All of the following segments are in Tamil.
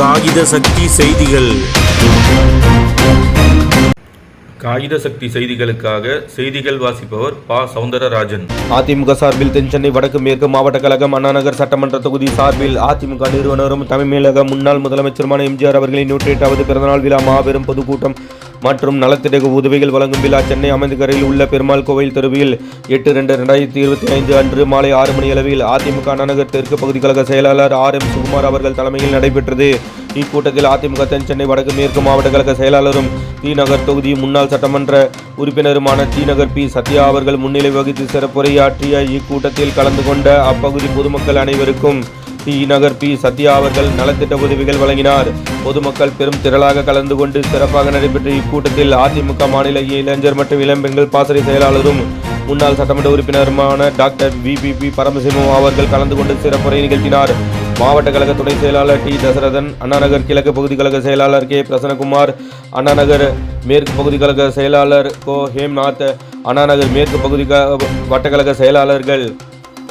காகித சக்தி செய்திகள். காகித சக்தி செய்திகளுக்காக செய்திகள் வாசிப்பவர் பா. சவுந்தரராஜன். அதிமுக சார்பில் தென்சென்னை வடக்கு மேற்கு மாவட்ட கழகம் அண்ணாநகர் சட்டமன்ற தொகுதி சார்பில் அதிமுக நிறுவனரும் தமிழக முன்னாள் முதலமைச்சருமான எம்ஜிஆர் அவர்களின் நூற்றி எட்டாவது பிறந்தநாள் விழா மாபெரும் பொதுக்கூட்டம் மற்றும் நலத்திட்டக உதவிகள் வழங்கும் விழா சென்னை அமைந்தகரையில் உள்ள பெருமாள் கோவில் தெருவில் எட்டு ரெண்டு ரெண்டாயிரத்தி இருபத்தி ஐந்து அன்று மாலை ஆறு மணி அளவில் அதிமுக அண்ணாநகர் தெற்கு பகுதி கழக செயலாளர் ஆர் எம் சுகுமார் அவர்கள் தலைமையில் நடைபெற்றது. இக்கூட்டத்தில் அதிமுக தென் சென்னை வடக்கு மேற்கு மாவட்ட கழக செயலாளரும் தி நகர் தொகுதி முன்னாள் சட்டமன்ற உறுப்பினருமான தி நகர் பி சத்யா அவர்கள் முன்னிலை வகித்து சிறப்புரையாற்றிய இக்கூட்டத்தில் கலந்து கொண்ட அப்பகுதி பொதுமக்கள் அனைவருக்கும் டி நகர் பி சத்யா அவர்கள் நலத்திட்ட உதவிகள் வழங்கினார். பொதுமக்கள் பெரும் திரளாக கலந்து கொண்டு சிறப்பாக நடைபெற்ற இக்கூட்டத்தில் அதிமுக மாநில இளைஞர் மற்றும் இளம்பெண்கள் பாசறை செயலாளரும் முன்னாள் சட்டமன்ற உறுப்பினருமான doctor V. P. P. Paramasivam அவர்கள் கலந்து கொண்டு சிறப்புரை நிகழ்த்தினார். மாவட்ட கழக துணை செயலாளர் டி. தசரதன் அண்ணாநகர் கிழக்கு பகுதி கழக செயலாளர் கே. பிரசன்னகுமார் அண்ணாநகர் மேற்கு பகுதி கழக செயலாளர் கோ. ஹேம்நாத் அண்ணாநகர் மேற்கு பகுதி க- வட்டக்கழக செயலாளர்கள்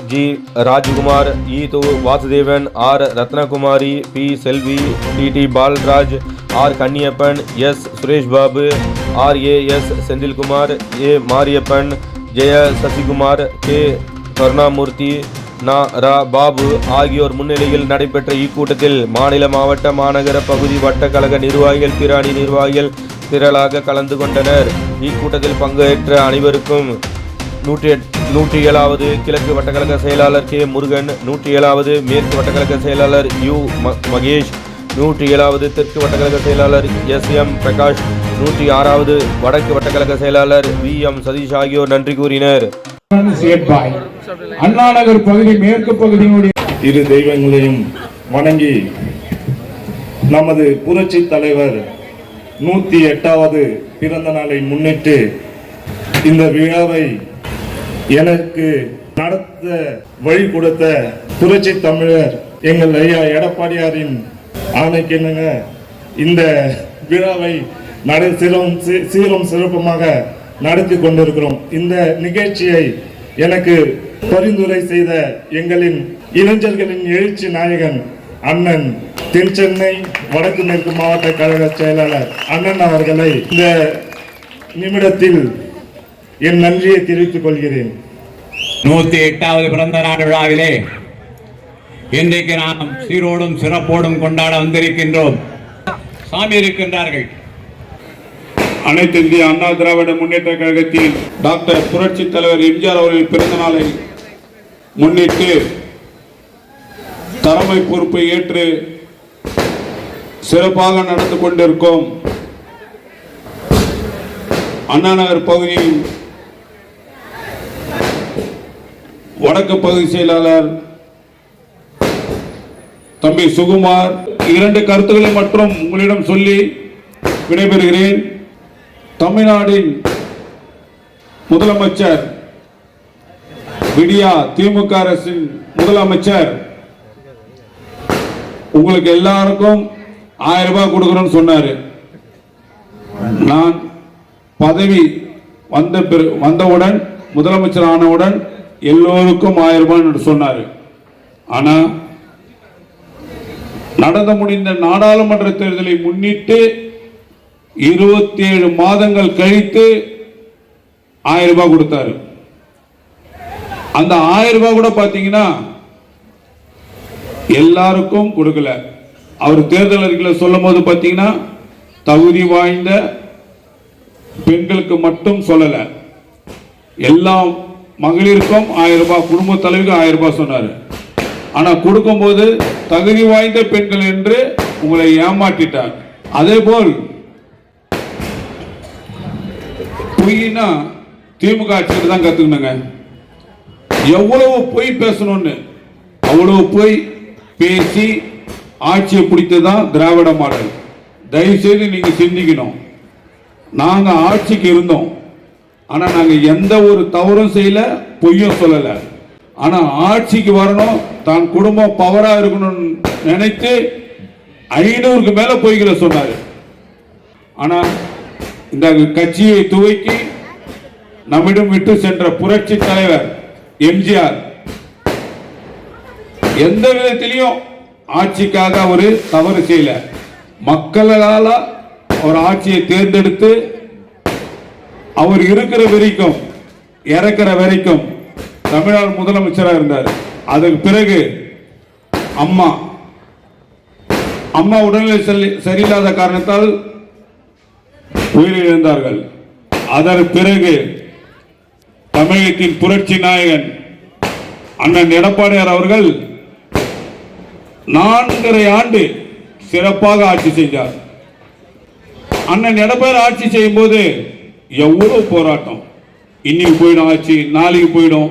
ஜி ராஜ்குமார் இ து Vasudevan R Ratnakumari P Selvi T T Paulraj R Kanniappan S Suresh Babu R A S Senthilkumar A Mariappan Jaya Sasikumar K கருணாமூர்த்தி நா ரா பாபு ஆகியோர் முன்னிலையில் நடைபெற்ற இக்கூட்டத்தில் மாநில மாவட்ட மாநகர பகுதி வட்டக்கழக நிர்வாகிகள் திராணி நிர்வாகிகள் திரளாக கலந்து கொண்டனர். இக்கூட்டத்தில் பங்கேற்ற அனைவருக்கும் நூற்றி எட்- நூற்றி ஏழாவது கிழக்கு வட்டக்கழக செயலாளர் கே முருகன் நூற்றி ஏழாவது மேற்கு வட்டக்கழக செயலாளர் யு மகேஷ் நூற்றி ஏழாவது தெற்கு வட்டக்கழக செயலாளர் எஸ் எம் பிரகாஷ் நூற்றி ஆறாவது வடக்கு வட்டக்கழக செயலாளர் வி எம் சதீஷ் ஆகியோர் நன்றி கூறினர். அண்ணா நகர் பகுதி மேற்கு பகுதியினுடைய இரு தெய்வங்களையும் வணங்கி நமது புரட்சி தலைவர் நூத்தி எட்டாவது பிறந்த நாளை முன்னிட்டு இந்த விழாவை எனக்கு நடத்த வழி கொடுத்த புரட்சி தமிழர் எங்கள் ஐயா எடப்பாடியாரின் ஆணைக்கு என்னங்க இந்த விழாவை நட சிறம் சி- சீரும் சிறப்புமாக நடத்தி கொண்டிருக்கிறோம். இந்த நிகழ்ச்சியை எனக்கு பரிந்துரை செய்த எங்களின் இளைஞர்களின் எழுச்சி நாயகன் அண்ணன் தென் சென்னை வடக்கு மேற்கு மாவட்ட கழக செயலாளர் அண்ணன் அவர்களை இந்த நிமிடத்தில் என் நன்றியை தெரிவித்துக் கொள்கிறேன். நூத்தி எட்டாவது பிறந்த நாள் விழாவிலே இன்றைக்கு நாம் சீரோடும் சிறப்போடும் கொண்டாட வந்திருக்கின்றோம். சாமி இருக்கின்றார்கள். அனைத்து இந்திய அண்ணா திராவிட முன்னேற்ற கழகத்தில் டாக்டர் புரட்சி தலைவர் எம்ஜிஆர் அவர்களின் பிறந்த நாளை முன்னிட்டு தலைமை பொறுப்பை ஏற்று சிறப்பாக நடந்து கொண்டிருக்கும் அண்ணா நகர் பகுதியில் வடக்கு பகுதி செயலாளர் தம்பி சுகுமார். இரண்டு கருத்துக்களை மற்றும் உங்களிடம் சொல்லி விடைபெறுகிறேன். தமிழ்நாட்டின் முதலமைச்சர் விடியா திமுக அரசின் முதலமைச்சர். உங்களுக்கு எல்லாருக்கும் ஆயிரம் ரூபாய் கொடுக்குறோன்னு சொன்னாரு. நான் பதவி வந்த பிற வந்தவுடன் முதலமைச்சர் ஆனவுடன் எல்லோருக்கும் ஆயிரம் ரூபாய் சொன்னார் சொன்னாரு. ஆனா நடந்து முடிந்த நாடாளுமன்ற தேர்தலை முன்னிட்டு இருபத்தி ஏழு மாதங்கள் கழித்து ஆயிரம் ரூபாய் கொடுத்தாரு. அந்த ஆயிரம் ரூபாய் கூட பாத்தீங்கன்னா எல்லாருக்கும் கொடுக்கல. அவர் தேர்தல் அறிக்கையில் சொல்லும் போது பாத்தீங்கன்னா தகுதி வாய்ந்த பெண்களுக்கு மட்டும் சொல்லல. எல்லாம் மகளிருக்கும் ஆயிரம் ரூபாய் குடும்ப தலைவிக்கு ஆயிரம் ரூபாய் சொன்னார். ஆனால் கொடுக்கும்போது தகுதி வாய்ந்த பெண்கள் என்று உங்களை ஏமாற்றிட்டார் அதே போல் பொய்னா திமுக ஆட்சியில் தான் கற்றுக்கணுங்க எவ்வளவு பொய் பேசணும்னு அவ்வளவு பொய் பேசி ஆட்சியை பிடித்ததான் திராவிட மாடல். தயவுசெய்து நீங்கள் சிந்திக்கணும். நாங்கள் ஆட்சிக்கு இருந்தோம். ஆனால் நாங்கள் எந்த ஒரு தவறும் செய்யல பொய்யும் சொல்லலை. ஆனால் ஆட்சிக்கு வரணும் தான் குடும்பம் பவராக இருக்கணும்னு நினைத்து ஐநூறுக்கு மேலே பொய்களை சொன்னார். ஆனால் இந்த கட்சியை துவக்கி நம்மிடம் விட்டு சென்ற புரட்சி தலைவர் எம்ஜிஆர் எந்த விதத்திலையும் ஆட்சிக்காக அவர் தவறு செய்யல. மக்களால் அவர் ஆட்சியை தேர்ந்தெடுத்து அவர் இருக்கிற வரைக்கும் இறக்கிற வரைக்கும் தமிழ்நாடு முதலமைச்சராக இருந்தார். அதுக்கு பிறகு அம்மா அம்மா உடல்நிலை சரி- சரியில்லாத காரணத்தால் உயிரிழந்தார்கள். அதன் பிறகு தமிழகத்தின் புரட்சி நாயகன் அண்ணன் எடப்பாடியார் அவர்கள் நான்கரை ஆண்டு சிறப்பாக ஆட்சி செய்தார் அண்ணன் எடப்பாடியார் ஆட்சி செய்யும் போது எவ்வளோ போராட்டம்? இன்னைக்கு போயிடும் ஆட்சி நாளைக்கு போயிடும்.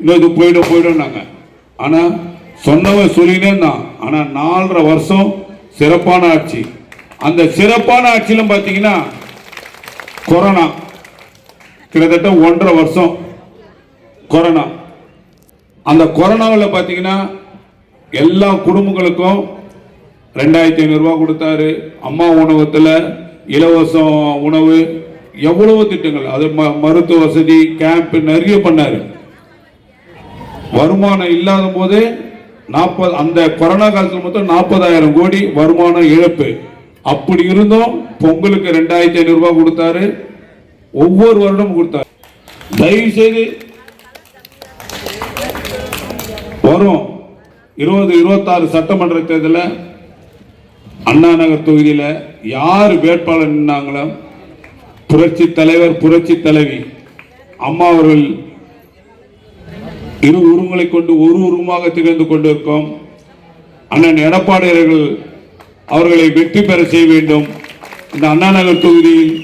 இன்னொரு போயிடும் போயிடும் நாங்கள் ஆனால் சொன்னவன் சொல்லினே தான். ஆனால் நாலரை வருஷம் சிறப்பான ஆட்சி. அந்த சிறப்பான ஆட்சியிலும் பார்த்தீங்கன்னா கொரோனா. கிட்டத்தட்ட ஒன்றரை வருஷம் கொரோனா. அந்த கொரோனாவில் பார்த்தீங்கன்னா எல்லா குடும்பங்களுக்கும் ரெண்டாயிரத்தி ஐநூறுரூவா கொடுத்தாரு. அம்மா உணவகத்தில் இலவசம் உணவு எவ்வளவோ திட்டங்கள்? அது ம மருத்துவ வசதி கேம்ப் நிறைய பண்ணாரு. வருமானம் இல்லாத போதே நாற்பது அந்த கொரோனா காலத்தில் மொத்தம் நாற்பதாயிரம் கோடி வருமானம் இழப்பு. அப்படி இருந்தும் பொங்கலுக்கு ரெண்டாயிரத்தி ஐநூறுரூவா கொடுத்தாரு. ஒவ்வொரு வருடமும் கொடுத்தாரு. தயவு செய்து வரும். இருபது இருபத்தாறு சட்டமன்ற தேர்தலில் அண்ணா நகர் தொகுதியில் யார் வேட்பாளர் நின்னாங்களோ புரட்சி தலைவர் புரட்சி தலைவி. அம்மா அவர்கள் இரு உருவங்களை கொண்டு ஒரு உருவமாக திகழ்ந்து கொண்டிருக்கோம். அண்ணன் எடப்பாடி அவர்கள் அவர்களை வெற்றி பெற செய்ய வேண்டும். இந்த அண்ணா நகர் தொகுதியில்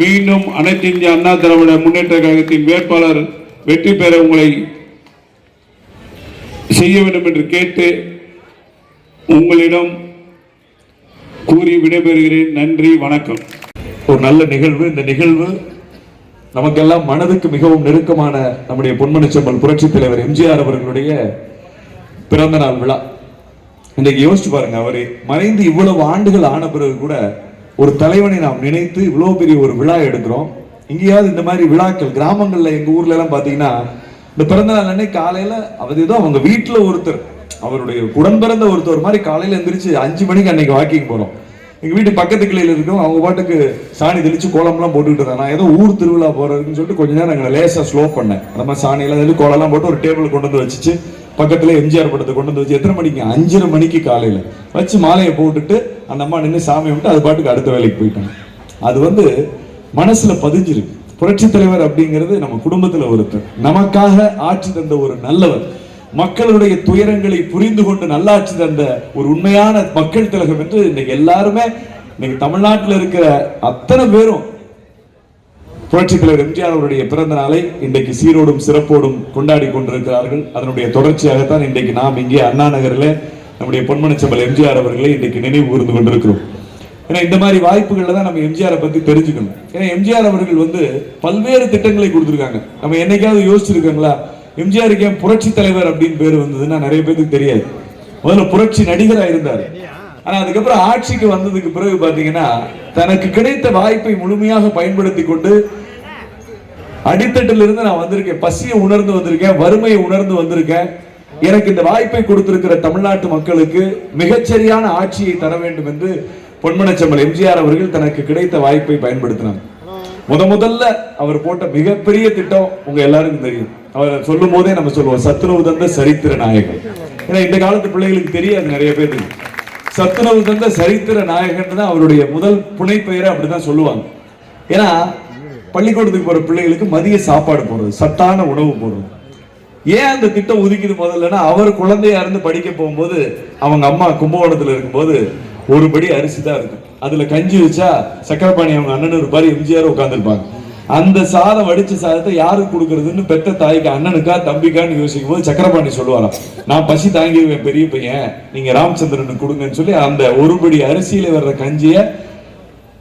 மீண்டும் அனைத்து இந்திய அண்ணா திராவிட முன்னேற்ற கழகத்தின் வேட்பாளர் வெற்றி பெற உங்களை செய்ய வேண்டும் என்று கேட்டு உங்களிடம் கூறி விடைபெறுகிறேன். நன்றி வணக்கம். ஒரு நல்ல நிகழ்வு. இந்த நிகழ்வு நமக்கெல்லாம் மனதுக்கு மிகவும் நெருக்கமான நம்முடைய பொன்மனச்செம்மல் புரட்சி தலைவர் எம்ஜிஆர் அவர்களுடைய பிறந்த நாள் விழா. இன்னைக்கு யோசிச்சு பாருங்க அவர் மறைந்து இவ்வளவு ஆண்டுகள் ஆன பிறகு கூட ஒரு தலைவனை நாம் நினைத்து இவ்வளவு பெரிய ஒரு விழா எடுக்கிறோம். எங்கேயாவது இந்த மாதிரி விழாக்கள் கிராமங்கள்ல எங்க ஊர்ல எல்லாம் பாத்தீங்கன்னா இந்த பிறந்த நாள் அன்னைக்கு காலையில அவர் ஏதோ அவங்க வீட்டுல ஒருத்தர் அவருடைய உடன் பிறந்த ஒருத்தர் மாதிரி காலையில எந்திரிச்சு அஞ்சு மணிக்கு அன்னைக்கு வாக்கிங் போறோம். எங்கள் வீட்டு பக்கத்து கிளையில் இருக்கும் அவங்க பாட்டுக்கு சாணி தெளித்து கோலம்லாம் போட்டுக்கிட்டு இருந்தாங்க நான் ஏதோ ஊர் திருவிழா போகிறதுன்னு சொல்லிட்டு கொஞ்ச நேரம் எங்களை லேசாக ஸ்லோ பண்ணேன். அந்த மாதிரி சாணியெல்லாம் தெளி கோலம்லாம் போட்டு ஒரு டேபிள் கொண்டு வந்து வச்சுச்சு. பக்கத்தில் எம்ஜிஆர் படத்தை கொண்டு வந்து வச்சு எத்தனை மணிக்கு? அஞ்சரை மணிக்கு காலையில். வச்சு மாலையை போட்டுட்டு அந்த அம்மா நின்று சாமி விட்டு அது பாட்டுக்கு அடுத்த வேலைக்கு போயிட்டாங்க. அது வந்து மனசில் பதிஞ்சிருக்கு. புரட்சி தலைவர் அப்படிங்கிறது நம்ம குடும்பத்தில் ஒருத்தர். நமக்காக ஆட்சி தந்த ஒரு நல்லவர். மக்களுடைய துயரங்களை புரிந்து கொண்டு நல்லாட்சி தந்த ஒரு உண்மையான மக்கள் திலகம் என்று இன்னைக்கு எல்லாருமே இன்னைக்கு தமிழ்நாட்டில் இருக்கிற அத்தனை பேரும் புரட்சித் தலைவர் எம்ஜிஆர் அவருடைய பிறந்த நாளை இன்றைக்கு சீரோடும் சிறப்போடும் கொண்டாடி கொண்டிருக்கிறார்கள். அதனுடைய தொடர்ச்சியாகத்தான் இன்றைக்கு நாம் இங்கே அண்ணா நகரில் நம்முடைய பொன்மனச்சம்பல் எம்ஜிஆர் அவர்களை இன்றைக்கு நினைவு கூர்ந்து கொண்டிருக்கிறோம். ஏன்னா இந்த மாதிரி வாய்ப்புகள்ல தான் நம்ம எம்ஜிஆரை பத்தி தெரிஞ்சுக்கணும். ஏன்னா எம்ஜிஆர் அவர்கள் வந்து பல்வேறு திட்டங்களை கொடுத்திருக்காங்க. நம்ம என்னைக்காவது யோசிச்சிருக்காங்களா? எம்ஜிஆருக்கு ஏன் புரட்சி தலைவர் அப்படின்னு பேர் வந்ததுன்னா நிறைய பேருக்கு தெரியாது. முதல்ல புரட்சி நடிகரா இருந்தாரு. ஆனா அதுக்கப்புறம் ஆட்சிக்கு வந்ததுக்கு பிறகு பாத்தீங்கன்னா தனக்கு கிடைத்த வாய்ப்பை முழுமையாக பயன்படுத்தி கொண்டு அடித்தட்டிலிருந்து நான் வந்திருக்கேன். பசியை உணர்ந்து வந்திருக்கேன் வறுமையை உணர்ந்து வந்திருக்கேன். எனக்கு இந்த வாய்ப்பை கொடுத்திருக்கிற தமிழ்நாட்டு மக்களுக்கு மிகச்சரியான ஆட்சியை தர வேண்டும் என்று பொன்மனச்சம்பல் எம்ஜிஆர் அவர்கள் தனக்கு கிடைத்த வாய்ப்பை பயன்படுத்தினார். முத முதல்ல அவர் போட்ட மிகப்பெரிய திட்டம் உங்க எல்லாருக்கும் தெரியும். அவர் சொல்லும் போதே நம்ம சொல்லுவோம் சத்துணவு தந்த சரித்திர நாயகன். ஏன்னா இந்த காலத்து பிள்ளைகளுக்கு தெரியாது நிறைய பேருக்கு. சத்துணவு தந்த சரித்திர நாயகன் தான் அவருடைய முதல் புனைப்பெயரை அப்படிதான் சொல்லுவாங்க. ஏன்னா பள்ளிக்கூடத்துக்கு போற பிள்ளைகளுக்கு மதிய சாப்பாடு போடுறது சத்தான உணவு போடுறது. ஏன் அந்த திட்டம் ஒதுக்கிது முதல்லன்னா அவர் குழந்தையா இருந்து படிக்க போகும்போது அவங்க அம்மா கும்பகோணத்துல இருக்கும்போது ஒரு படி அரிசி தான் இருக்கும். அதுல கஞ்சி வச்சா சக்கரபாணி அவங்க அண்ணன் இருப்பாரு எம்ஜிஆர் உட்காந்துருப்பாங்க அந்த சாதம் வடிச்ச சாதத்தை யாருக்கு கொடுக்கறதுன்னு பெத்த தாய்க்கு அண்ணனுக்கா தம்பிக்கான்னு யோசிக்கும் போது சக்கரபாணி சொல்லுவாராம். நான் பசி தாங்கிடுவேன் பெரிய பையன். நீங்க ராமச்சந்திரனுக்கு கொடுங்கன்னு சொல்லி அந்த ஒரு படி அரிசியில வர்ற கஞ்சிய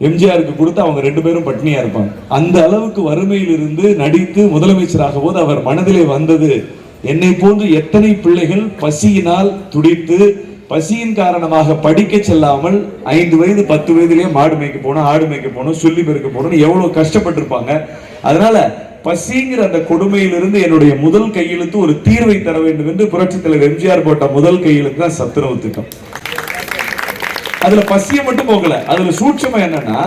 எம்ஜிஆருக்கு கொடுத்து அவங்க ரெண்டு பேரும் பட்னியா இருப்பாங்க. அந்த அளவுக்கு வறுமையில் இருந்து நடித்து முதலமைச்சராக போது அவர் மனதிலே வந்தது என்னை போன்று எத்தனை பிள்ளைகள் பசியினால் துடித்து பசியின் காரணமாக படிக்க செல்லாமல் ஐந்து வயது பத்து வயதுலேயே மாடு மேய்க்க போனோம் ஆடு மேய்க்க போனோம் சொல்லி பெருக்க போனோம் எவ்வளவு கஷ்டப்பட்டிருப்பாங்க. அதனால பசிங்கிற அந்த கொடுமையிலிருந்து என்னுடைய முதல் கையெழுத்து ஒரு தீர்வை தர வேண்டும் என்று புரட்சித் தலைவர் எம்ஜிஆர் போட்ட முதல் கையெழுத்து தான் சத்துணவு திட்டம். அதுல பசிய மட்டும் போகல அதுல சூட்சமம் என்னன்னா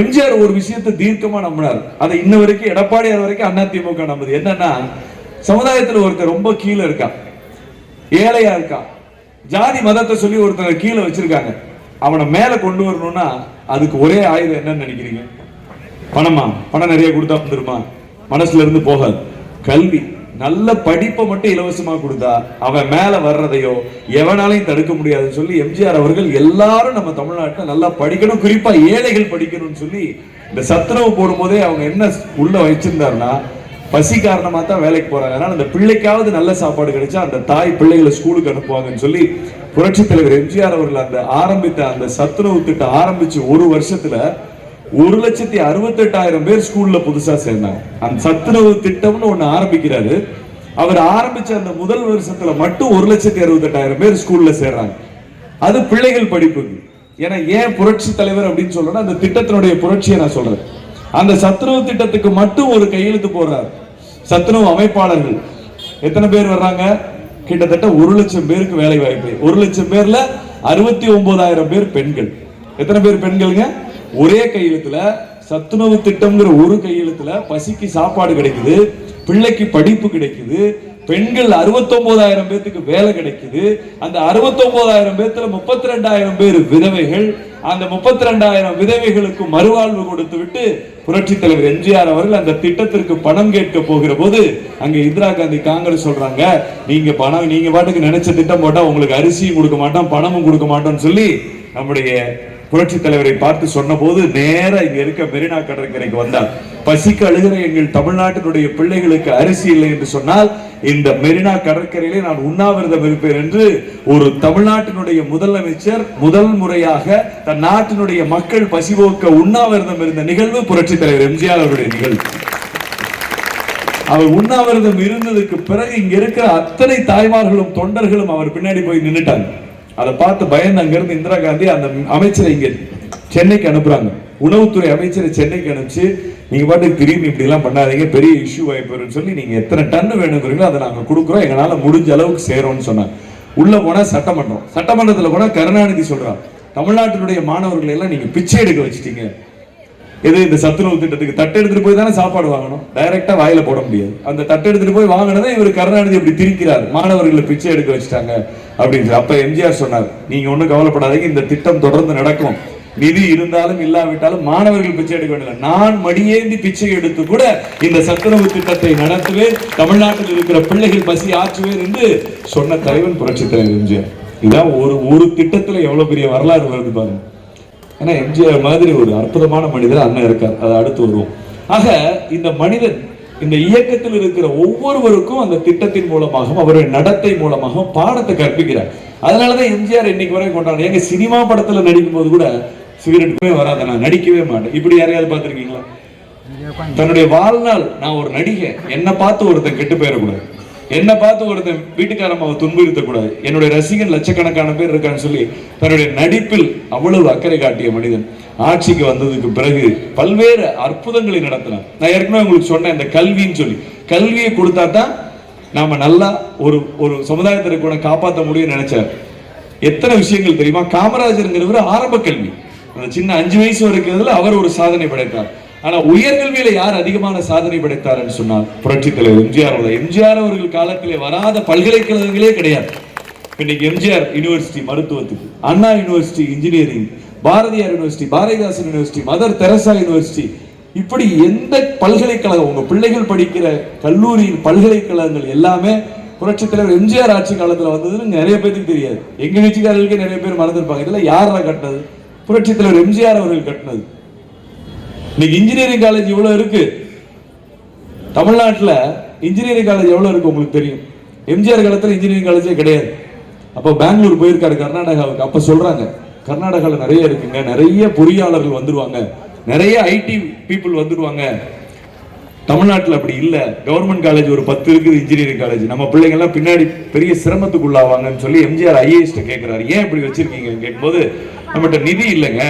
எம்ஜிஆர் ஒரு விஷயத்தை தீர்க்கமா நம்பினார். அதை இன்ன வரைக்கும் எடப்பாடியார் வரைக்கும் அண்ணா திமுக நம்புது. என்னன்னா சமுதாயத்துல ஒருத்தர் ரொம்ப கீழே இருக்கான். ஏழையா இருக்கான். ஜாதி மதத்தை சொல்லி ஒருத்தங்க கீழே வச்சிருக்காங்க. அவனை மேல கொண்டு வரணும்னா அதுக்கு ஒரே ஆயுதம் என்னன்னு நினைக்கிறீங்க? பணமா? பணம் நிறைய கொடுத்தா வந்துருமா? மனசுல இருந்து போகாது. கல்வி நல்ல படிப்பை மட்டும் இலவசமா கொடுத்தா அவன் மேல வர்றதையோ எவனாலையும் தடுக்க முடியாதுன்னு சொல்லி எம்ஜிஆர் அவர்கள் எல்லாரும் நம்ம தமிழ்நாட்டுல நல்லா படிக்கணும். குறிப்பா ஏழைகள் படிக்கணும்னு சொல்லி இந்த சத்துணவு போடும்போதே அவங்க என்ன உள்ள வச்சிருந்தாருன்னா பசி காரணமாக தான் வேலைக்கு போறாங்க. அதனால அந்த பிள்ளைக்காவது நல்ல சாப்பாடு கிடைச்சா அந்த தாய் பிள்ளைகளை ஸ்கூலுக்கு அனுப்புவாங்கன்னு சொல்லி புரட்சி தலைவர் எம்ஜிஆர் அவர்கள் அந்த ஆரம்பித்த அந்த சத்துணவு திட்டம் ஆரம்பிச்சு ஒரு வருஷத்துல ஒரு லட்சத்தி அறுபத்தெட்டாயிரம் பேர் ஸ்கூல்ல புதுசா சேர்ந்தாங்க. அந்த சத்துணவு திட்டம்னு ஒண்ணு ஆரம்பிக்கிறாரு. அவர் ஆரம்பிச்ச அந்த முதல் வருஷத்துல மட்டும் ஒரு லட்சத்தி அறுபத்தெட்டாயிரம் பேர் ஸ்கூல்ல சேர்றாங்க. அது பிள்ளைகள் படிப்புக்கு ஏன்னா ஏன் புரட்சி தலைவர் அப்படின்னு சொல்றேன்னா அந்த திட்டத்தினுடைய புரட்சியை நான் சொல்றேன். அந்த சத்துணவு திட்டத்துக்கு மட்டும் ஒரு கையெழுத்து போடுறார். சத்துணவு அமைப்பாளர்கள். எத்தனை பேர் வர்றாங்க? கிட்டத்தட்ட ஒரு லட்சம் பேருக்கு வேலை வாய்ப்பு. ஒரு லட்சம் பேர்ல அறுபத்தி ஒன்பதாயிரம் பேர் பெண்கள். எத்தனை பேர் பெண்கள்ங்க? ஒரே கையெழுத்துல சத்துணவு திட்டம்ங்கிற ஒரு கையெழுத்துல பசிக்கு சாப்பாடு கிடைக்குது பிள்ளைக்கு படிப்பு கிடைக்குது பெண்கள் அறுபத்தொன்பதாயிரம் பேர்த்துக்கு வேலை கிடைக்குது அந்த அறுபத்தொன்பதாயிரம் பேர்த்துல முப்பத்தி ரெண்டாயிரம் பேர் விதவைகள் அந்த முப்பத்தி ரெண்டாயிரம் விதவைகளுக்கு மறுவாழ்வு கொடுத்து விட்டு புரட்சி தலைவர் எம்ஜிஆர் அவர்கள் அந்த திட்டத்திற்கு பணம் கேட்க போகிற போது அங்க இந்திரா காந்தி காங்கிரஸ் சொல்றாங்க நீங்க பணம் நீங்க பாட்டுக்கு நினைச்ச திட்டம் போட்டா உங்களுக்கு அரிசியும் கொடுக்க மாட்டோம் பணமும் கொடுக்க மாட்டோம்னு சொல்லி நம்முடைய புரட்சி தலைவரை பார்த்து சொன்னபோது நேரா இங்க இருக்க மெரினா கடற்கரைக்கு வந்தார். பசிக்கு அழுகிற எங்கள் தமிழ்நாட்டினுடைய பிள்ளைகளுக்கு அரிசி இல்லை என்று சொன்னால் இந்த மெரினா கடற்கரையிலே நான் உண்ணாவிரதம் இருப்பேன் என்று ஒரு தமிழ்நாட்டினுடைய முதலமைச்சர் முதல் முறையாக தன் நாட்டினுடைய மக்கள் பசிபோக்க உண்ணாவிரதம் இருந்த நிகழ்வு புரட்சி தலைவர் எம்ஜிஆர் அவருடைய நிகழ்வு. அவர் உண்ணாவிரதம் இருந்ததுக்கு பிறகு இங்க இருக்கிற அத்தனை தாய்மார்களும் தொண்டர்களும் அவர் பின்னாடி போய் நின்னுட்டாங்க. அதை பார்த்து பயந்து அங்க இருந்து இந்திரா காந்தி அந்த அமைச்சரை இங்க சென்னைக்கு அனுப்புறாங்க. உணவுத்துறை அமைச்சரை சென்னைக்கு அனுப்பிச்சு நீங்க பாட்டுக்கு திரும்பி இப்படி எல்லாம் பண்ணாதீங்க பெரிய இஷ்யூ ஆயிப்போருன்னு சொல்லி நீங்க எத்தனை டன் வேணுங்கிறீங்களோ அதை நாங்க கொடுக்குறோம். எங்களால முடிஞ்ச அளவுக்கு சேரோம்னு சொன்னாங்க. உள்ள போனா சட்டமன்றம். சட்டமன்றத்துல போனா கருணாநிதி சொல்றான் தமிழ்நாட்டினுடைய மாணவர்களை எல்லாம் நீங்க பிச்சை எடுக்க வச்சுட்டீங்க. எது இந்த சத்துணவு திட்டத்துக்கு தட்டு எடுத்துட்டு போய் தானே சாப்பாடு வாங்கணும்? டைரக்டா வாயில போட முடியாது. அந்த தட்டு எடுத்துட்டு போய் வாங்கினதை இவர் கருணாநிதி இப்படி திரிக்கிறார். மாணவர்களை பிச்சை எடுக்க வச்சுட்டாங்க. அப்படின்னு சொல்லி. அப்ப எம்ஜிஆர் சொன்னார் நீங்க ஒன்றும் கவலைப்படாதீங்க இந்த திட்டம் தொடர்ந்து நடக்கும். நிதி இருந்தாலும் இல்லாவிட்டாலும் மாணவர்கள் பிச்சை எடுக்க வேண்டிய நான் மடியேந்தி பிச்சை எடுத்து கூட இந்த சத்துணவு திட்டத்தை நடத்துவேன். தமிழ்நாட்டில் இருக்கிற பிள்ளைகள் பசி ஆற்றுவேன் என்று சொன்ன தலைவன் புரட்சி தலைவர் எம்ஜிஆர். இதான் ஒரு ஒரு திட்டத்துல எவ்வளவு பெரிய வரலாறு வருது பாருங்க. ஏன்னா எம்ஜிஆர் மாதிரி ஒரு அற்புதமான மனிதர் அண்ணன் இருக்கார். அதை அடுத்து வருவோம். ஆக இந்த மனிதன் இந்த இயக்கத்தில் இருக்கிற ஒவ்வொருவருக்கும் அந்த திட்டத்தின் மூலமாகவும் அவருடைய நடத்தை மூலமாகவும் பாடத்தை கற்பிக்கிறார். அதனாலதான் எம்ஜிஆர் இன்னைக்கு வரை கொண்டாடு எங்க சினிமா படத்துல நடிக்கும் போது கூட சிகரெட்டுமே வராத நான் நடிக்கவே மாட்டேன். இப்படி யாரையாவது பார்த்திருக்கீங்களா? தன்னுடைய வாழ்நாள் நான் ஒரு நடிகை என்னை பார்த்து ஒருத்தன் கெட்டு போயிடக்கூடாது. என்னை பார்த்து ஒருத்தன் வீட்டுக்காரம்மாவை துன்புறுத்தக்கூடாது என்னுடைய ரசிகன் லட்சக்கணக்கான பேர் இருக்கான்னு சொல்லி தன்னுடைய நடிப்பில் அவ்வளவு அக்கறை காட்டிய மனிதன். ஆட்சிக்கு வந்ததுக்கு பிறகு பல்வேறு அற்புதங்களை நடத்தினான். நான் ஏற்கனவே உங்களுக்கு சொன்னேன் இந்த கல்வின்னு சொல்லி. கல்வியை கொடுத்தா தான் நாம நல்லா ஒரு ஒரு சமுதாயத்தை கூட காப்பாற்ற முடியும்னு நினைச்சார். எத்தனை விஷயங்கள் தெரியுமா? காமராஜருங்கிறவர் ஆரம்ப கல்வி. அந்த சின்ன அஞ்சு வயசு வரைக்கிறதுல அவர் ஒரு சாதனை படைத்தார். ஆனா உயர்கல்வியில யார் அதிகமான சாதனை படைத்தார்னு சொன்னால் புரட்சி தலைவர் எம்ஜிஆர் அவர்கள். எம்ஜிஆர் அவர்கள் காலத்திலே வராத பல்கலைக்கழகங்களே கிடையாது. இன்னைக்கு எம்ஜிஆர் யூனிவர்சிட்டி மருத்துவத்துக்கு Anna university engineering Bharathiar university Bharathidasan university Mother Teresa university. இப்படி எந்த பல்கலைக்கழகம் உங்க பிள்ளைகள் படிக்கிற கல்லூரியின் பல்கலைக்கழகங்கள் எல்லாமே புரட்சி தலைவர் எம்ஜிஆர் ஆட்சி காலத்துல வந்ததுன்னு நிறைய பேருக்கு தெரியாது. எங்க கட்சிக்காரர்களுக்கே நிறைய பேர் மறந்துருப்பாங்க. இதெல்லாம் யாரா கட்டினது? புரட்சி தலைவர் எம்ஜிஆர் அவர்கள் கட்டினது. இன்னைக்கு இன்ஜினியரிங் காலேஜ் இவ்வளோ இருக்கு? தமிழ்நாட்டில் இன்ஜினியரிங் காலேஜ் எவ்வளோ இருக்கு உங்களுக்கு தெரியும்? எம்ஜிஆர் காலத்தில் இன்ஜினியரிங் காலேஜே கிடையாது. அப்போ பெங்களூர் போயிருக்காரு கர்நாடகாவுக்கு. அப்போ சொல்றாங்க கர்நாடகாவில் நிறைய இருக்குங்க. நிறைய பொறியாளர்கள் வந்துருவாங்க. நிறைய ஐடி பீப்புள் வந்துருவாங்க. தமிழ்நாட்டில் அப்படி இல்லை. கவர்மெண்ட் காலேஜ் ஒரு பத்து இருக்குது இன்ஜினியரிங் காலேஜ் நம்ம பிள்ளைங்கள்லாம் பின்னாடி பெரிய சிரமத்துக்குள்ளாவாங்கன்னு சொல்லி எம்ஜிஆர் ஐஏஎஸ்ட்டை கேட்குறாரு ஏன் இப்படி வச்சுருக்கீங்கன்னு கேட்கும்போது நம்மகிட்ட நிதி இல்லைங்க.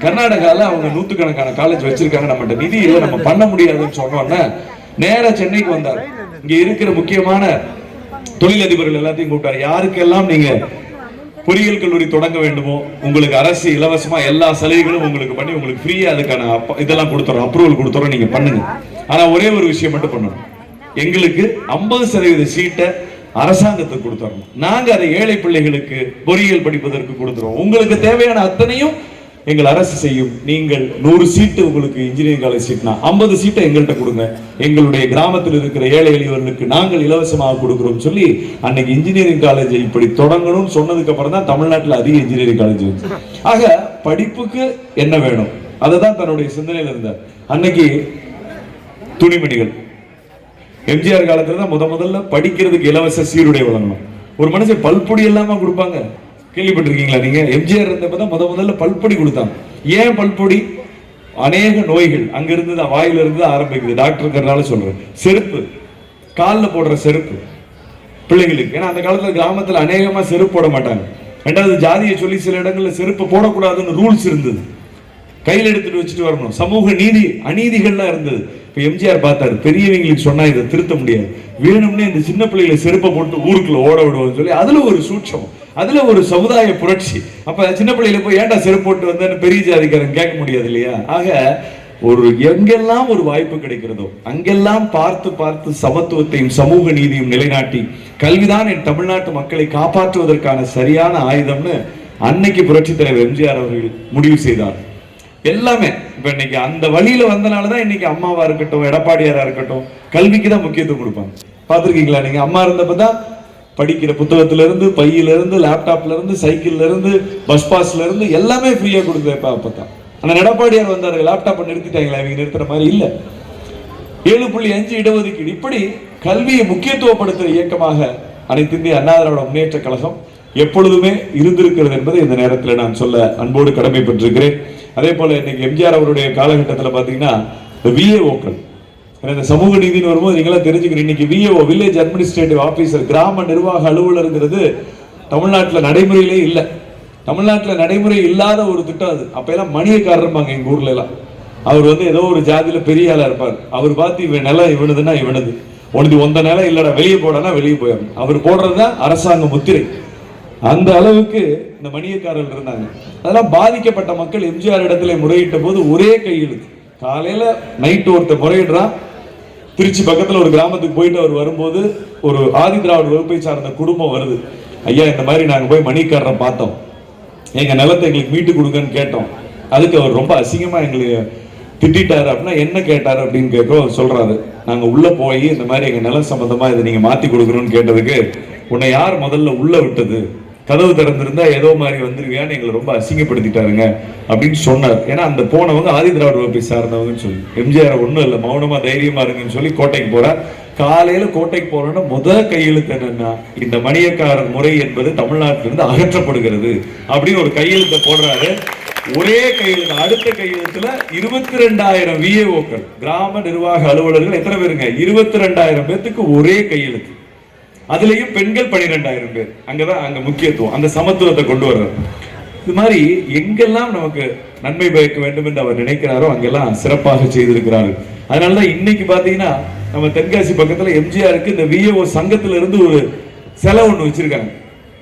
கர்நாடகால அவங்க நூத்துக்கணக்கான காலேஜ் வச்சிருக்காங்க. நம்மகிட்ட நிதி இல்லை. நம்ம பண்ண முடியாதுன்னு சொன்னோன்னே நேரா சென்னைக்கு வந்தார். இங்க இருக்கிற முக்கியமான தொழிலதிபர்கள் எல்லாத்தையும் கூப்பிட்டாரு. யாருக்கெல்லாம் நீங்க பொறியியல் கல்லூரி தொடங்க வேண்டுமோ உங்களுக்கு அரசு இலவசமா எல்லா சலுகைகளும் உங்களுக்கு பண்ணி உங்களுக்கு ஃப்ரீயா அதுக்கான அப்ப- இதெல்லாம் கொடுத்துறோம். அப்ரூவல் கொடுத்துறோம். நீங்க பண்ணுங்க. ஆனா ஒரே ஒரு விஷயம் மட்டும் பண்ணணும். எங்களுக்கு ஐம்பது சதவீத சீட்டை அரசாங்கத்துக்கு கொடுத்துறோம் நாங்க அதை ஏழை பிள்ளைகளுக்கு பொறியியல் படிப்பதற்கு கொடுத்துறோம். உங்களுக்கு தேவையான அத்தனையும் எங்கள் அரசு செய்யும். நீங்கள் நூறு சீட்டு உங்களுக்கு இன்ஜினியரிங் காலேஜ் சீட்னா ஐம்பது சீட்டை எங்கள்கிட்ட கொடுங்க. எங்களுடைய கிராமத்தில் இருக்கிற ஏழை எளியவர்களுக்கு நாங்கள் இலவசமாக கொடுக்குறோம் சொல்லி அன்னைக்கு இன்ஜினியரிங் காலேஜை இப்படி தொடங்கணும்னு சொன்னதுக்கு அப்புறம் தான் தமிழ்நாட்டில் அதிக இன்ஜினியரிங் காலேஜ் வந்து ஆக படிப்புக்கு என்ன வேணும்? அதை தான் தன்னுடைய சிந்தனையில் இருந்தார். அன்னைக்கு துணிமணிகள். எம்ஜிஆர் காலத்துல தான் முத முதல்ல படிக்கிறதுக்கு இலவச சீருடை வழங்கணும். ஒரு மனுஷன் பல்பொடி இல்லாம கொடுப்பாங்க. கேள்விப்பட்டிருக்கீங்களா நீங்க? எம்ஜிஆர் இருந்தப்ப தான் முத முதல்ல பல்பொடி கொடுத்தாங்க. ஏன் பல்பொடி? அநேக நோய்கள் அங்கிருந்து தான் வாயில இருந்து தான் ஆரம்பிக்குது. டாக்டருங்கிறனால சொல்றேன். செருப்பு. கால்ல போடுற செருப்பு. பிள்ளைகளுக்கு ஏன்னா அந்த காலத்தில் கிராமத்தில் அநேகமாக செருப்பு போட மாட்டாங்க. ரெண்டாவது ஜாதியை சொல்லி சில இடங்களில் செருப்பு போடக்கூடாதுன்னு ரூல்ஸ் இருந்தது. கையில் எடுத்துட்டு வச்சுட்டு வரணும். சமூக நீதி அநீதிகள்லாம் இருந்தது. இப்போ எம்ஜிஆர் பார்த்தாரு. பெரியவங்களுக்கு சொன்னால் இதை திருத்த முடியாது. வேணும்னே இந்த சின்ன பிள்ளைகளை செருப்பை போட்டு ஊருக்குள்ள ஓட விடுவோம்னு சொல்லி அதில் ஒரு சூட்சம் அதுல ஒரு சமுதாய புரட்சி. அப்ப சின்ன பிள்ளையில போய் ஏன்டா செருப்பு போட்டு வந்தேன்னு பெரிய ஜாதிக்காரன் கேட்க முடியாது இல்லையா? ஆக ஒரு எங்கெல்லாம் ஒரு வாய்ப்பு கிடைக்கிறதோ அங்கெல்லாம் பார்த்து பார்த்து சமத்துவத்தையும் சமூக நீதியும் நிலைநாட்டி கல்விதான் என் தமிழ்நாட்டு மக்களை காப்பாற்றுவதற்கான சரியான ஆயுதம்னு அன்னைக்கு புரட்சி தலைவர் எம்ஜிஆர் அவர்கள் முடிவு செய்தார். எல்லாமே. இப்ப இன்னைக்கு அந்த வழியில வந்தனாலதான் இன்னைக்கு அம்மாவா இருக்கட்டும் எடப்பாடியாரா இருக்கட்டும் கல்விக்கு தான் முக்கியத்துவம் கொடுப்பாங்க. பார்த்திருக்கீங்களா நீங்க? அம்மா இருந்தப்பதான் படிக்கிற புத்தகத்திலேருந்து பையிலேருந்து லேப்டாப்லேருந்து சைக்கிள்லேருந்து பஸ் பாஸ்லேருந்து எல்லாமே ஃப்ரீயாக ஃப்ரீயா அப்போ தான் ஆனா எடப்பாடியார் வந்தார் லேப்டாப்பை நிறுத்திட்டாங்களா இவங்க நிறுத்துற மாதிரி இல்லை. ஏழு புள்ளி அஞ்சு இடஒதுக்கீடு. இப்படி கல்வியை முக்கியத்துவப்படுத்துகிற இயக்கமாக அனைத்து இந்திய அண்ணா திராவிட முன்னேற்ற கழகம் எப்பொழுதுமே இருந்திருக்கிறது என்பதை இந்த நேரத்தில் நான் சொல்ல அன்போடு கடமைப்பட்டிருக்கிறேன். அதே போல இன்னைக்கு எம்ஜிஆர் அவருடைய காலகட்டத்தில் பார்த்தீங்கன்னா இந்த இந்த சமூக நீதினு வரும்போது நீங்களாம் தெரிஞ்சுக்கணும். இன்னைக்கு விஏஓ வில்லேஜ் அட்மினிஸ்ட்ரேட்டிவ் ஆஃபீஸர் கிராம நிர்வாக அலுவலருங்கிறது தமிழ்நாட்டில் நடைமுறையிலே இல்லை. தமிழ்நாட்டில் நடைமுறை இல்லாத ஒரு திட்டம் அது. அப்ப எல்லாம் மணியக்காரருப்பாங்க எங்க ஊர்ல எல்லாம். அவர் வந்து ஏதோ ஒரு ஜாதியில பெரிய ஆளா இருப்பார். அவர் பார்த்து இவன் நிலம் இவனுதுன்னா இவனது. உனது உந்த நிலம் இல்லைடா வெளியே போடனா வெளியே போயிடணும் அவர் போடுறது தான் அரசாங்க முத்திரை. அந்த அளவுக்கு இந்த மணியக்காரர்கள் இருந்தாங்க. அதெல்லாம் பாதிக்கப்பட்ட மக்கள் எம்ஜிஆர் இடத்துல முறையிட்ட போது ஒரே கையெழுத்து. காலையில நைட்டு ஒருத்தர் முறையிடுறான். திருச்சி பக்கத்தில் ஒரு கிராமத்துக்கு போயிட்டு அவர் வரும்போது ஒரு ஆதி திராவிட வகுப்பை சார்ந்த குடும்பம் வருது. ஐயா இந்த மாதிரி நாங்கள் போய் மணிக்காரரை பார்த்தோம். எங்கள் நிலத்தை எங்களுக்கு மீட்டு கொடுங்கன்னு கேட்டோம். அதுக்கு அவர் ரொம்ப அசிங்கமாக எங்களுக்கு திட்டாரு அப்படின்னா என்ன கேட்டார் அப்படின்னு கேட்க அவர் சொல்றாரு. நாங்கள் உள்ள போய் இந்த மாதிரி எங்கள் நிலம் சம்பந்தமா இதை நீங்கள் மாற்றி கொடுக்கணும்னு கேட்டதுக்கு உன்னை யார் முதல்ல உள்ள விட்டது? கதவு திறந்திருந்தா ஏதோ மாதிரி வந்துருவியான்னு எங்களை ரொம்ப அசிங்கப்படுத்திட்டாருங்க அப்படின்னு சொன்னார். ஏன்னா அந்த போனவங்க ஆதி திராவிட வகுப்பை சார்ந்தவங்கன்னு சொல்லி. எம்ஜிஆர் ஒன்றும் இல்லை மௌனமா தைரியமா இருங்கன்னு சொல்லி கோட்டைக்கு போறார். காலையில கோட்டைக்கு போகிறோன்னா முதல் கையெழுத்து என்னன்னா இந்த மணியக்காரன் முறை என்பது தமிழ்நாட்டிலிருந்து அகற்றப்படுகிறது அப்படின்னு ஒரு கையெழுத்தை போடுறாரு. ஒரே கையெழுத்து அடுத்த கையெழுத்துல இருபத்தி ரெண்டாயிரம் விஏஓக்கள் கிராம நிர்வாக அலுவலர்கள் எத்தனை பேருங்க? இருபத்தி ரெண்டாயிரம் பேத்துக்கு ஒரே கையெழுத்து. அதுலயும் பெண்கள் பனிரெண்டாயிரம் பேர். அங்கதான் அங்க முக்கியத்துவம். அந்த சமத்துவத்தை கொண்டு வர்றாரு இது மாதிரி எங்கெல்லாம் நமக்கு நன்மை பயக்க வேண்டும் என்று அவர் நினைக்கிறாரோ அங்கெல்லாம் சிறப்பாக செய்திருக்கிறாரு அதனாலதான் இன்னைக்கு பாத்தீங்கன்னா நம்ம தென்காசி பக்கத்துல எம்ஜிஆருக்கு இந்த விஏஓ சங்கத்துல இருந்து ஒரு செலவு ஒண்ணு வச்சிருக்காங்க.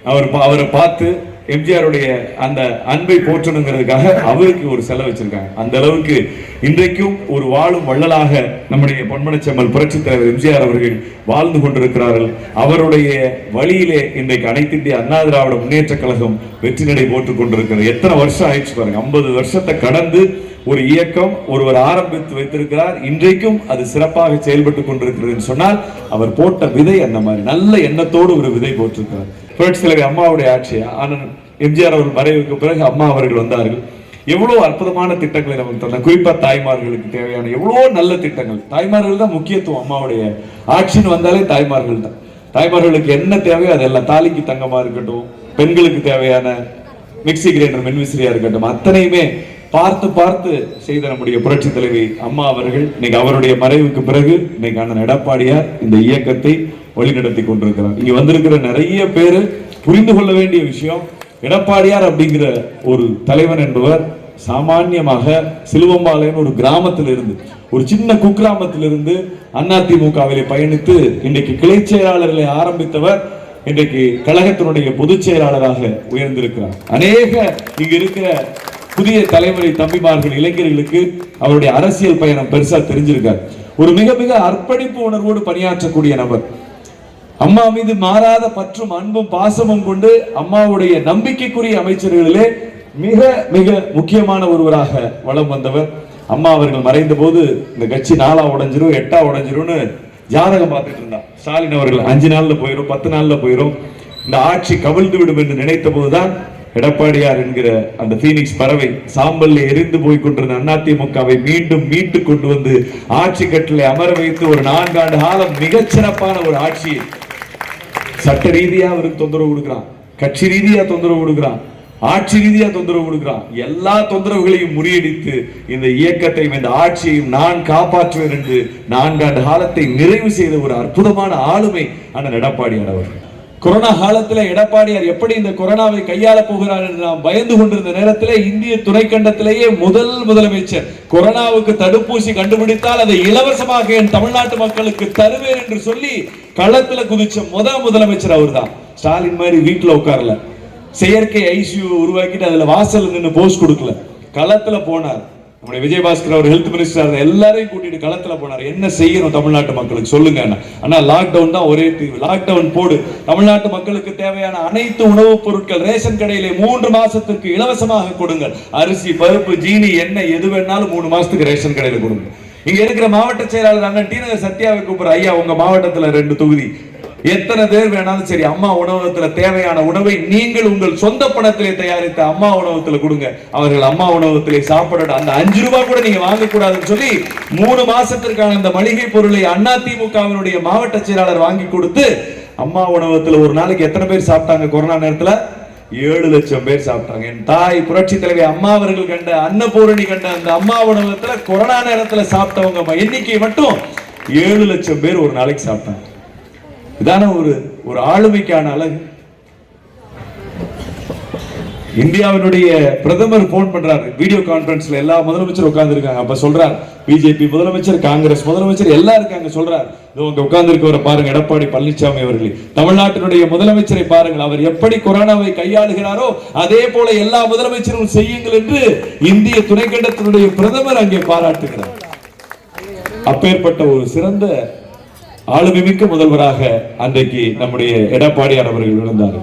அவர் பா- அவரை பார்த்து எம்ஜிஆருடைய அந்த அன்பை போற்றணுங்கிறதுக்காக அவருக்கு ஒரு செலவு வச்சிருக்காங்க. அந்த அளவுக்கு இன்றைக்கும் ஒரு வாழும் வள்ளலாக நம்முடைய பொன்மனச்செம்மல் புரட்சித் தலைவர் எம்ஜிஆர் அவர்கள் வாழ்ந்து கொண்டிருக்கிறார்கள். அவருடைய வழியிலே இன்றைக்கு அனைத்து இந்திய அண்ணா திராவிட முன்னேற்ற கழகம் வெற்றி நடை போட்டுக் கொண்டிருக்கிறது. எத்தனை வருஷம் ஆயிடுச்சு பாருங்க. ஐம்பது வருஷத்தை கடந்து ஒரு இயக்கம் ஒருவர் ஆரம்பித்து வைத்திருக்கிறார். இன்றைக்கும் அது சிறப்பாக செயல்பட்டு கொண்டிருக்கிறது சொன்னால் அவர் போட்ட விதை அந்த மாதிரி. நல்ல எண்ணத்தோடு ஒரு விதை போட்டிருக்கிறார். புரட்சி தலைவர் அம்மாவுடைய ஆட்சி ஆனால் எம்ஜிஆர் அவர்கள் மறைவுக்கு பிறகு அம்மா அவர்கள் வந்தார்கள். எவ்வளோ அற்புதமான திட்டங்களை நமக்கு தந்தார் குறிப்பாக தாய்மார்களுக்கு தேவையான எவ்வளோ நல்ல திட்டங்கள். தாய்மார்கள் தான் முக்கியத்துவம் அம்மாவுடைய ஆட்சின்னு வந்தாலே தாய்மார்கள் தான். தாய்மார்களுக்கு என்ன தேவையோ அதெல்லாம் தாலிக்கு தங்கமாக இருக்கட்டும் பெண்களுக்கு தேவையான மிக்ஸி கிரைண்டர் மின்விசிறியா இருக்கட்டும் அத்தனையுமே பார்த்து பார்த்து செய்த நம்முடைய புரட்சி தலைவி அம்மா அவர்கள். இன்னைக்கு அவருடைய மறைவுக்கு பிறகு இன்னைக்கு அண்ணன் எடப்பாடியார் இந்த இயக்கத்தை வழிநடத்தி கொண்டிருக்கிறார். இங்க வந்திருக்கிற நிறைய பேரு புரிந்து கொள்ள வேண்டிய விஷயம் எடப்பாடியார் அப்படிங்கிற ஒரு தலைவன் என்பவர் சாமானியமாக சிலுவம்பாளையம் ஒரு கிராமத்தில் இருந்து ஒரு சின்ன குக்கிராமத்திலிருந்து அதிமுகவிலே பயணித்து இன்னைக்கு கிளை செயலாளர்களை ஆரம்பித்தவர் இன்றைக்கு கழகத்தினுடைய பொதுச் செயலாளராக உயர்ந்திருக்கிறார். அநேக இங்க இருக்கிற புதிய தலைமுறை தம்பிமார்கள் இளைஞர்களுக்கு அவருடைய அரசியல் பயணம் பெருசா தெரிஞ்சிருக்கார் ஒரு மிக மிக அர்ப்பணிப்பு உணர்வோடு பணியாற்றக்கூடிய நபர். அம்மா மீது மாறாத பற்றும் அன்பும் பாசமும் கொண்டு அம்மாவுடைய நம்பிக்கைக்குரிய அமைச்சர்களிலே மிக மிக முக்கியமான ஒருவராக வலம் வந்தவர். அம்மா அவர்கள் மறைந்த போது இந்த கட்சி நாலா உடைஞ்சிரும் எட்டா உடைஞ்சிரும்னு ஜாதகம் பார்த்துட்டு இருந்தான் ஸ்டாலின் அவர்கள் அஞ்சு நாள்ல போயிரும் பத்து நாள்ல போயிரும். இந்த ஆட்சி கவிழ்ந்து விடும் என்று நினைத்த போதுதான் எடப்பாடியார் என்கிற அந்த பீனிக்ஸ் பறவை சாம்பல்ல எரிந்து போய் கொண்டிருந்த அதிமுகவை மீண்டும் மீட்டு கொண்டு வந்து ஆட்சி கட்டிலை அமர வைத்து ஒரு நான்காண்டு காலம் மிகச்சிறப்பான ஒரு ஆட்சியை சட்ட ரீதியா அவருக்கு தொந்தரவு கொடுக்குறான். கட்சி ரீதியா தொந்தரவு கொடுக்கிறான். ஆட்சி ரீதியா தொந்தரவு கொடுக்குறான். எல்லா தொந்தரவுகளையும் முறியடித்து இந்த இயக்கத்தையும் இந்த ஆட்சியையும் நான் காப்பாற்றுவேன் என்று நான்காண்டு காலத்தை நிறைவு செய்த ஒரு அற்புதமான ஆளுமை அண்ணன் எடப்பாடி அவர்கள். கொரோனா காலத்துல எடப்பாடியார் எப்படி இந்த கொரோனாவை கையாள போகிறார் என்று நாம் பயந்து கொண்டிருந்த நேரத்திலே இந்திய துணைக்கண்டத்திலேயே முதல் முதலமைச்சர் கொரோனாவுக்கு தடுப்பூசி கண்டுபிடித்தால் அதை இலவசமாக என் தமிழ்நாட்டு மக்களுக்கு தருவேன் என்று சொல்லி களத்துல குதிச்ச முத முதலமைச்சர் அவர்தான். ஸ்டாலின் மாதிரி வீட்டுல உட்காரல. செயற்கை ஐசியூ உருவாக்கிட்டு அதுல வாசல் நின்று போஸ்ட் கொடுக்கல. களத்துல போனார். நம்முடைய விஜயபாஸ்கர் அவர் ஹெல்த் மினிஸ்டர் எல்லாரையும் கூட்டிட்டு களத்துல போனார். என்ன செய்யணும் தமிழ்நாட்டு மக்களுக்கு சொல்லுங்க ஆனா லாக்டவுன் தான் ஒரே தீவு லாக்டவுன் போடு. தமிழ்நாட்டு மக்களுக்கு தேவையான அனைத்து உணவுப் பொருட்கள் ரேஷன் கடையிலே மூன்று மாசத்துக்கு இலவசமாக கொடுங்கள். அரிசி பருப்பு ஜீனி எண்ணெய் எது வேணாலும் மூணு மாசத்துக்கு ரேஷன் கடையில கொடுங்க. இங்க இருக்கிற மாவட்ட செயலாளர் அண்ணன் டி நகர் சத்யாவை கூப்பிடுற ஐயா உங்க மாவட்டத்துல ரெண்டு தொகுதி. எத்தனை பேர் வேணாலும் சரி அம்மா உணவகத்துல தேவையான உணவை நீங்கள் உங்கள் சொந்த பணத்திலே தயாரித்த அம்மா உணவகத்துல கொடுங்க. அவர்கள் அம்மா உணவகத்திலே சாப்பிடணும் அந்த அஞ்சு ரூபாய் கூட நீங்க வாங்க கூடாதுன்னு சொல்லி மூணு மாசத்திற்கான அந்த மளிகை பொருளை அதிமுகவினுடைய மாவட்ட செயலாளர் வாங்கி கொடுத்து அம்மா உணவகத்துல ஒரு நாளைக்கு எத்தனை பேர் சாப்பிட்டாங்க கொரோனா நேரத்துல? ஏழு லட்சம் பேர் சாப்பிட்டாங்க. என் தாய் புரட்சி தலைவி அம்மா அவர்கள் கண்ட அன்னபூரணி கண்ட அந்த அம்மா உணவகத்துல கொரோனா நேரத்துல சாப்பிட்டவங்க எண்ணிக்கை மட்டும் ஏழு லட்சம் பேர் ஒரு நாளைக்கு சாப்பிட்டாங்க. இதான ஒரு ஒரு ஆளுமைக்கான அழகு. இந்தியாவினுடைய பிரதமர் போன் பண்றாரு. வீடியோ கான்பரன்ஸ்ல எல்லா முதலமைச்சரும் உட்கார்ந்து இருக்காங்க அப்ப சொல்றார் பிஜேபி முதலமைச்சர் காங்கிரஸ் முதலமைச்சர் எல்லாம் இருக்காங்க சொல்றார். இதோ உங்க உட்கார்ந்து இருக்கவரை பாருங்க எடப்பாடி பழனிசாமி அவர்களே. தமிழ்நாட்டினுடைய முதலமைச்சரை பாருங்கள் அவர் எப்படி கொரோனாவை கையாளுகிறாரோ அதே போல எல்லா முதலமைச்சரும் செய்யுங்கள் என்று இந்திய துணைக்கண்டத்தினுடைய பிரதமர் அங்கே பாராட்டுகிறார். அப்பேற்பட்ட ஒரு சிறந்த ஆளுமைமிக்க முதல்வராக அன்றைக்கு நம்முடைய எடப்பாடியார் அவர்கள் இருந்தார்.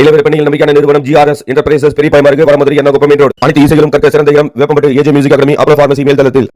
நிலவரி பெண்ணில் நம்பிக்கையான நிறுவனம் ஜிஆர்எஸ் என்டர்பிரைசஸ் பெரிய பயமாருக்கு வரமதுரை என்ன குப்பம் ரோடு. அனைத்து இசைகளும் கற்க சிறந்த இடம் Veppampattu AJ music academy Apro pharmacy மேல்தளத்தில்.